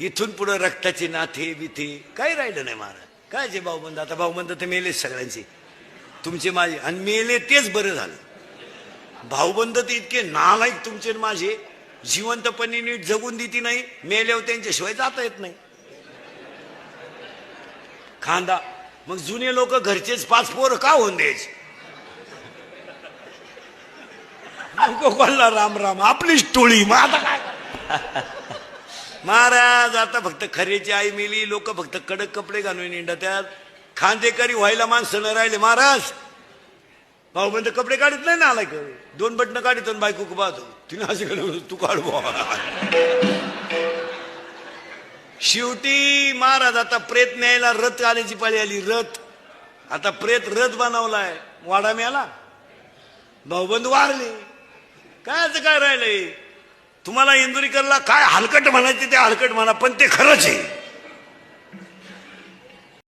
इथून पुढे रक्ताचे नाथे बिथे काही राहिलं नाही महाराज. काय जे भाऊबंद आता भाऊबंद तर मेलेच सगळ्यांचे. तुमचे माझे आणि मेले तेच बरं झालं. भाऊबंद तर इतके नालायक तुमचे माझे. जिवंतपणे नीट जगून देती नाही मेल्यावर त्यांच्याशिवाय जाता येत नाही. खांदा मग जुने लोक घरचेच पाच पोर का होऊन द्यायचे? नको कोणला राम राम आपलीच टोळी मग आता काय? महाराज आता फक्त खरेची आई मिली लोक फक्त कडक कपडे घालून इंडत्यात खांदेकरी व्हायला माणसं न राहिले. महाराज भाऊ म्हणजे कपडे काढत नाही ना आलाय का? दोन बटणं काढित आणि बायको पाहतो तिने असे तू काढ शेवटी महाराज आता प्रेत न्यायला रथ आल्याची पाळी आली. रथ. आता प्रेत रथ बनवलाय. वाडा मिळाला? भाऊबंद वारले. काय काय राहिलंय? तुम्हाला इंदुरीकरला काय हलकट म्हणायचे ते हलकट म्हणा पण ते खरंच आहे.